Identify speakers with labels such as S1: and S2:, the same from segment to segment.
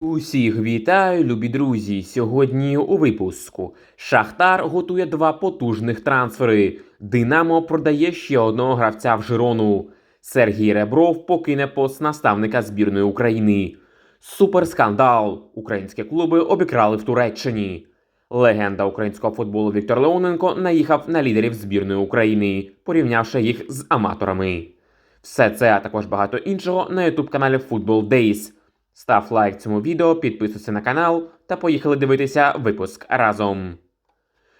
S1: Усіх вітаю, любі друзі. Сьогодні у випуску Шахтар готує два потужних трансфери. Динамо продає ще одного гравця в Жирону. Сергій Ребров покине пост наставника збірної України. Суперскандал. Українські клуби обікрали в Туреччині. Легенда українського футболу Віктор Леоненко наїхав на лідерів збірної України, порівнявши їх з аматорами. Все це, а також багато іншого на youtube каналі Football Days. Став лайк цьому відео, підписуйся на канал та поїхали дивитися випуск разом.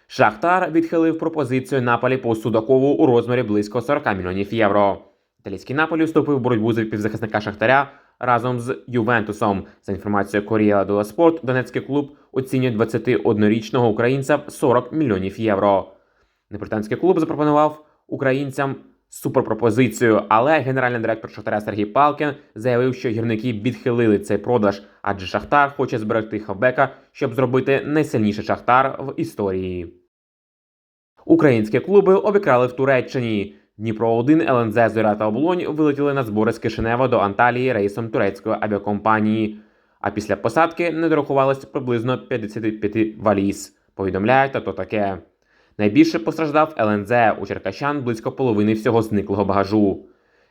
S1: Шахтар відхилив пропозицію Наполі по Судакову у розмірі близько 40 мільйонів євро. Італійський Наполі вступив в боротьбу за півзахисника Шахтаря разом з Ювентусом. За інформацією Коріела Дола Спорт, Донецький клуб оцінює 21-річного українця в 40 мільйонів євро. Непританський клуб запропонував українцям суперпропозицію, але генеральний директор Шахтаря Сергій Палкін заявив, що гірники відхилили цей продаж, адже Шахтар хоче зберегти хавбека, щоб зробити найсильніший Шахтар в історії. Українські клуби обікрали в Туреччині. Дніпро 1 ЛНЗ Зоря та Оболонь вилетіли на збори з Кишинева до Анталії рейсом турецької авіакомпанії. А після посадки не дорахувалось приблизно 55 валіз. Повідомляють, та то таке. Найбільше постраждав ЛНЗ у Черкащан близько половини всього зниклого багажу.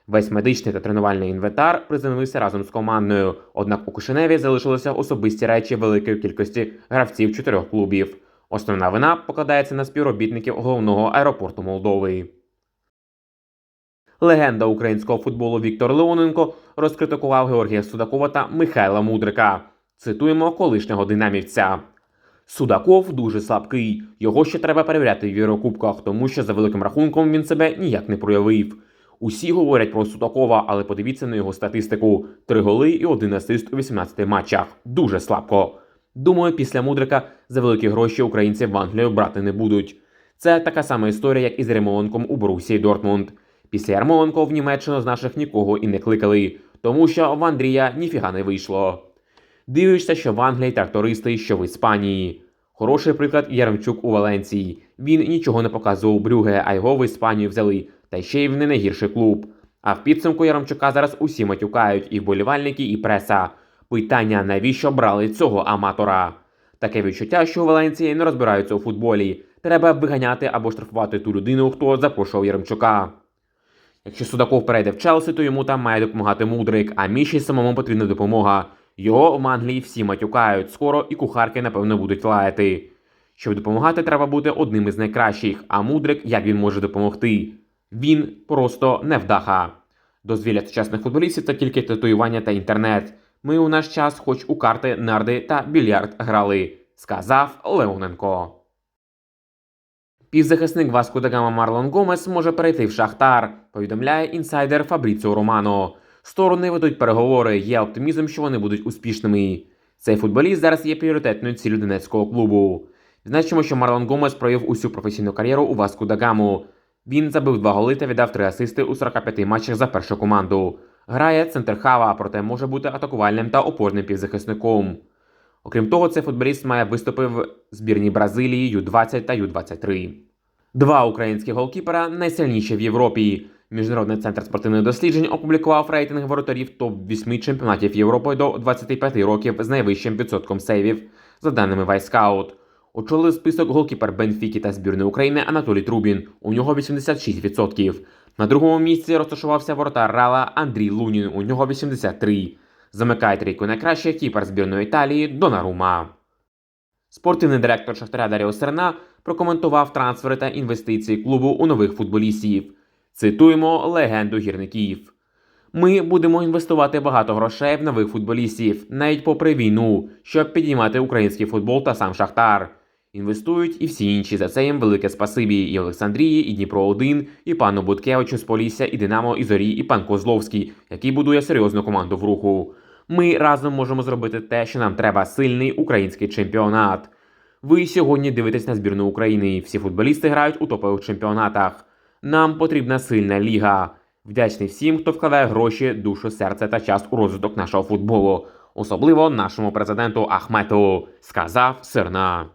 S1: Весь медичний та тренувальний інвентар приземлився разом з командою. Однак у Кишиневі залишилися особисті речі великої кількості гравців чотирьох клубів. Основна вина покладається на співробітників головного аеропорту Молдови. Легенда українського футболу Віктор Леоненко розкритикував Георгія Судакова та Михайла Мудрика. Цитуємо колишнього динамівця. Судаков дуже слабкий. Його ще треба перевіряти в Єврокубках, тому що за великим рахунком він себе ніяк не проявив. Усі говорять про Судакова, але подивіться на його статистику: три голи і один асист у 18 матчах. Дуже слабко. Думаю, після мудрика за великі гроші українці в Англію брати не будуть. Це така сама історія, як і з Ярмоленком у Борусії Дортмунд. Після Ярмоленко в Німеччину з наших нікого і не кликали, тому що в Андрія ніфіга не вийшло. Дивишся, що в Англії трактористи, що в Іспанії. Хороший приклад Яремчук у Валенції. Він нічого не показував Брюге, а його в Іспанію взяли, та ще й в не найгірший клуб. А в підсумку Яремчука зараз усі матюкають, і вболівальники, і преса. Питання, навіщо брали цього аматора? Таке відчуття, що у Валенції не розбираються у футболі. Треба виганяти або штрафувати ту людину, хто запрошував Яремчука. Якщо Судаков перейде в Челсі, то йому там має допомагати Мудрик, а Міші самому потрібна допомога. Його в Англії всі матюкають, скоро і кухарки, напевно, будуть лаяти. Щоб допомагати, треба бути одним із найкращих, а Мудрик, як він може допомогти? Він просто невдаха. Дозвілля сучасних футболістів це тільки татуювання та інтернет. Ми у наш час хоч у карти, нарди та більярд грали, сказав Леоненко. Півзахисник Васку Дагама Марлон Гомес може перейти в Шахтар, повідомляє інсайдер Фабріціо Романо. Сторони ведуть переговори. Є оптимізм, що вони будуть успішними. Цей футболіст зараз є пріоритетною ціллю Донецького клубу. Значимо, що Марлон Гомес провів усю професійну кар'єру у Васку Дагаму. Він забив два голи та віддав три асисти у 45 матчах за першу команду. Грає центр хава, проте може бути атакувальним та опорним півзахисником. Окрім того, цей футболіст має виступи в збірній Бразилії Ю-20 та Ю-23. Два українські голкіпера найсильніші в Європі. Міжнародний центр спортивних досліджень опублікував рейтинг воротарів топ-8 чемпіонатів Європи до 25 років з найвищим відсотком сейвів, за даними Вайскаут. Очолив список голкіпер Бенфіки та збірної України Анатолій Трубін. У нього 86%. На другому місці розташувався воротар Рала Андрій Лунін. У нього 83%. Замикає трійку найкращих кіпер збірної Італії Донарума. Спортивний директор Шахтаря Даріо Серна прокоментував трансфери та інвестиції клубу у нових футболістів. Цитуємо легенду гірників. Ми будемо інвестувати багато грошей в нових футболістів, навіть попри війну, щоб підіймати український футбол та сам Шахтар. Інвестують і всі інші. За це їм велике спасибі. І Олександрії, і Дніпро 1 і пану Буткевичу з Полісся, і Динамо, і Зорі, і пан Козловський, який будує серйозну команду в руху. Ми разом можемо зробити те, що нам треба сильний український чемпіонат. Ви сьогодні дивитесь на збірну України. Всі футболісти грають у топових чемпіонатах. Нам потрібна сильна ліга. Вдячний всім, хто вкладає гроші, душу, серце та час у розвиток нашого футболу, особливо нашому президенту Ахмету, сказав Сирна.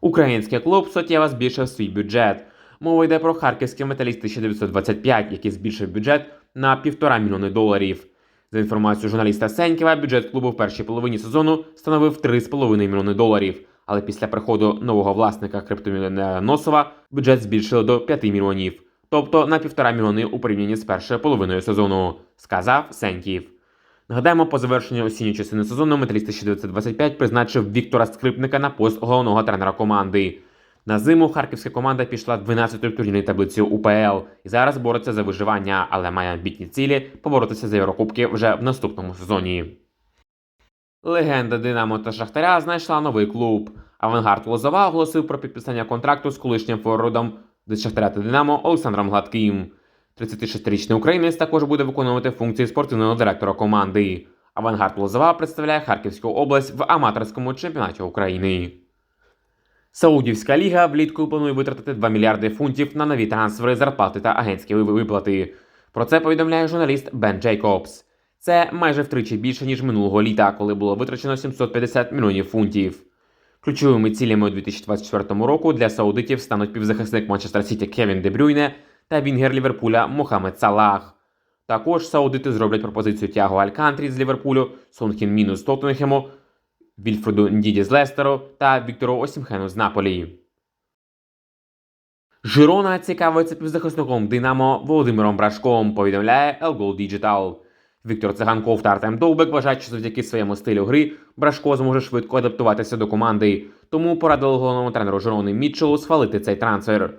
S1: Український клуб суттєво збільшив свій бюджет. Мова йде про харківський металіст 1925, який збільшив бюджет на півтора мільйони доларів. За інформацією журналіста Сеньківа, бюджет клубу в першій половині сезону становив 3,5 мільйони доларів. Але після приходу нового власника криптомільйонера Носова бюджет збільшили до 5 мільйонів, тобто на півтора мільйони у порівнянні з першою половиною сезону, сказав Сеньків. Нагадаємо, по завершенню осінньої частини сезону металіст 1925 призначив Віктора Скрипника на пост головного тренера команди. На зиму харківська команда пішла 12-ю в турнірній таблиці УПЛ і зараз бореться за виживання, але має амбітні цілі поборотися за Єврокубки вже в наступному сезоні. Легенда Динамо та Шахтаря знайшла новий клуб. Авангард Лозова оголосив про підписання контракту з колишнім форвардом з Шахтаря та Динамо Олександром Гладким. 36-річний українець також буде виконувати функції спортивного директора команди. Авангард Лозова представляє Харківську область в аматорському чемпіонаті України. Саудівська ліга влітку планує витратити 2 мільярди фунтів на нові трансфери, зарплати та агентські виплати. Про це повідомляє журналіст Бен Джейкобс. Це майже втричі більше, ніж минулого літа, коли було витрачено 750 мільйонів фунтів. Ключовими цілями у 2024 року для саудитів стануть півзахисник Манчестер Сіті Кевін Де Брюйне та Вінгер Ліверпуля Мохамед Салах. Також саудити зроблять пропозицію Тяго Алькантрі з Ліверпулю, Сонхін Міну з Тоттенхему, Вільфреду Ndіді з Лестеру та Віктору Осімхену з Наполі. Жирона цікавиться півзахисником Динамо Володимиром Брашком, повідомляє Elgol Digital. Віктор Циганков та Артем Довбек вважають, що завдяки своєму стилю гри Брашко зможе швидко адаптуватися до команди, тому порадили головному тренеру Жирони Мітчелу схвалити цей трансфер.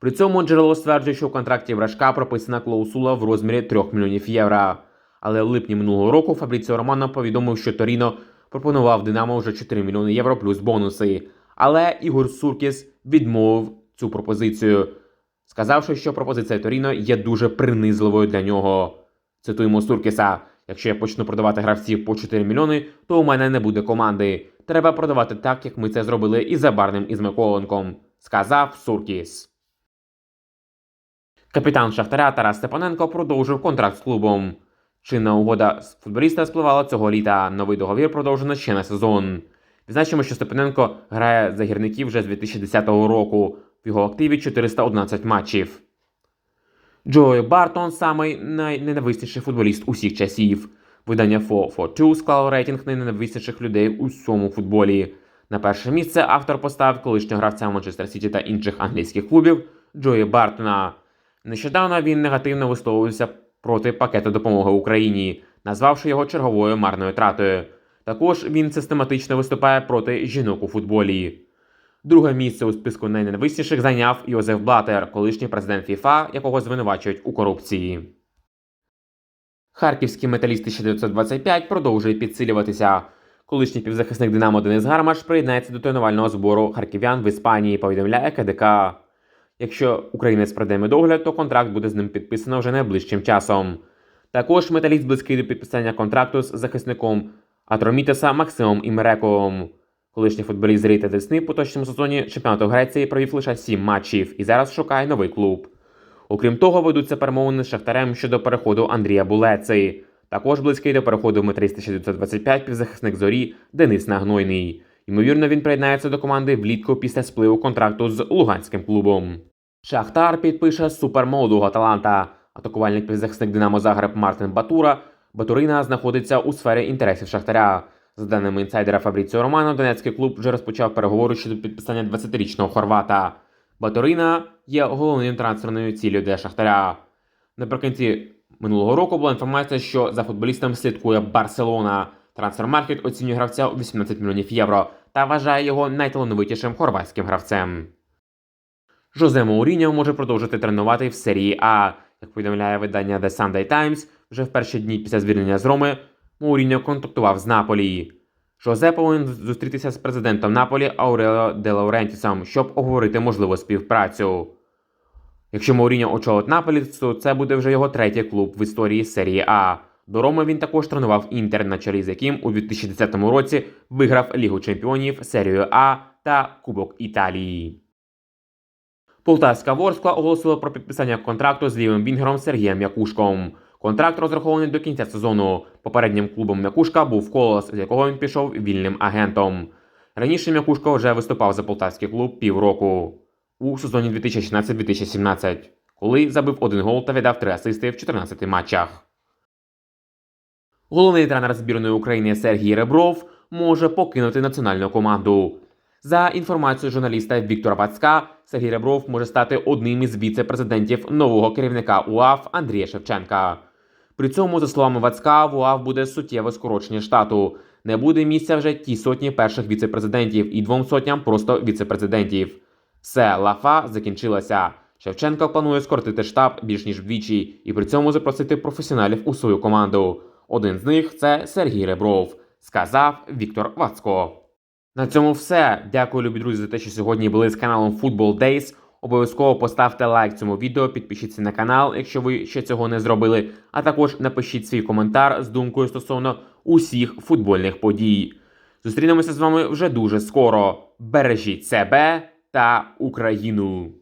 S1: При цьому джерело стверджує, що в контракті Брашка прописана клаусула в розмірі 3 мільйонів євро. Але в липні минулого року Фабріціо Романо повідомив, що Торіно пропонував Динамо вже 4 мільйони євро плюс бонуси. Але Ігор Суркіс відмовив цю пропозицію, сказавши, що пропозиція Торіно є дуже принизливою для нього. Цитуємо Суркіса: якщо я почну продавати гравців по 4 мільйони, то у мене не буде команди. Треба продавати так, як ми це зробили із Забарним з Миколенком, сказав Суркіс. Капітан Шахтаря Тарас Степаненко продовжив контракт з клубом. Чинна угода з футболіста спливала цього літа. Новий договір продовжено ще на сезон. Відзначимо, що Степаненко грає за гірників вже з 2010 року. В його активі 411 матчів. Джой Бартон самий найненависніший футболіст усіх часів. Видання 442 склало рейтинг найненависніших людей у всьому футболі. На перше місце автор поставив колишнього гравця Манчестер Сіті та інших англійських клубів Джої Бартона. Нещодавно він негативно висловився проти пакету допомоги Україні, назвавши його черговою марною тратою. Також він систематично виступає проти жінок у футболі. Друге місце у списку найненависніших зайняв Йозеф Блатер, колишній президент ФІФА, якого звинувачують у корупції. Харківський металіст 1925 продовжує підсилюватися. Колишній півзахисник Динамо Денис Гармаш приєднається до тренувального збору харків'ян в Іспанії, повідомляє КДК. Якщо українець пройде медогляд, то контракт буде з ним підписано вже найближчим часом. Також металіст близький до підписання контракту з захисником Атромітеса Максимом Імерековим. Колишній футболіст Рейта Десни в поточному сезоні чемпіонату Греції провів лише 7 матчів і зараз шукає новий клуб. Окрім того, ведуться перемовини з Шахтарем щодо переходу Андрія Булеци. Також близький до переходу в метріст 1925 півзахисник зорі Денис Нагнойний. Ймовірно, він приєднається до команди влітку після спливу контракту з луганським клубом. Шахтар підпише супермолодого таланта. Атакувальник півзахисник Динамо Загреб Мартин Батура Батурина знаходиться у сфері інтересів Шахтаря. За даними інсайдера Фабріціо Романо, Донецький клуб вже розпочав переговори щодо підписання 20-річного хорвата. Батурина є головним трансферною ціллю для Шахтаря. Наприкінці минулого року була інформація, що за футболістом слідкує Барселона. Трансфермаркет оцінює гравця у 18 мільйонів євро та вважає його найталановитішим хорватським гравцем. Жозе Мауріньо може продовжити тренувати в серії А. Як повідомляє видання The Sunday Times, вже в перші дні після звільнення з Роми Мауріньо контактував з Наполі. Жозе повинен зустрітися з президентом Наполі Аурело Де Лаурентісом, щоб обговорити можливу співпрацю. Якщо Мауріньо очолить Наполі, то це буде вже його третій клуб в історії серії А. До Роми він також тренував Інтер, на чолі з яким у 2010 році виграв Лігу чемпіонів, серію А та Кубок Італії. Полтавська Ворскла оголосила про підписання контракту з лівим вінгером Сергієм Якушком. Контракт розрахований до кінця сезону. Попереднім клубом Мякушка був колос, з якого він пішов вільним агентом. Раніше Мякушко вже виступав за полтавський клуб півроку у сезоні 2016-2017, коли забив один гол та віддав три асисти в 14 матчах. Головний тренер збірної України Сергій Ребров може покинути національну команду. За інформацією журналіста Віктора Вацька, Сергій Ребров може стати одним із віце-президентів нового керівника УАФ Андрія Шевченка. При цьому, за словами Вацька, в УАФ буде суттєве скорочення штату. Не буде місця вже ті сотні перших віце-президентів і двом сотням просто віце-президентів. Все, лафа закінчилася. Шевченко планує скоротити штаб більш ніж вдвічі і при цьому запросити професіоналів у свою команду. Один з них це Сергій Ребров, сказав Віктор Вацько. На цьому все. Дякую, любі друзі, за те, що сьогодні були з каналом Football Days. Обов'язково поставте лайк цьому відео, підпишіться на канал, якщо ви ще цього не зробили. А також напишіть свій коментар з думкою стосовно усіх футбольних подій. Зустрінемося з вами вже дуже скоро. Бережіть себе та Україну!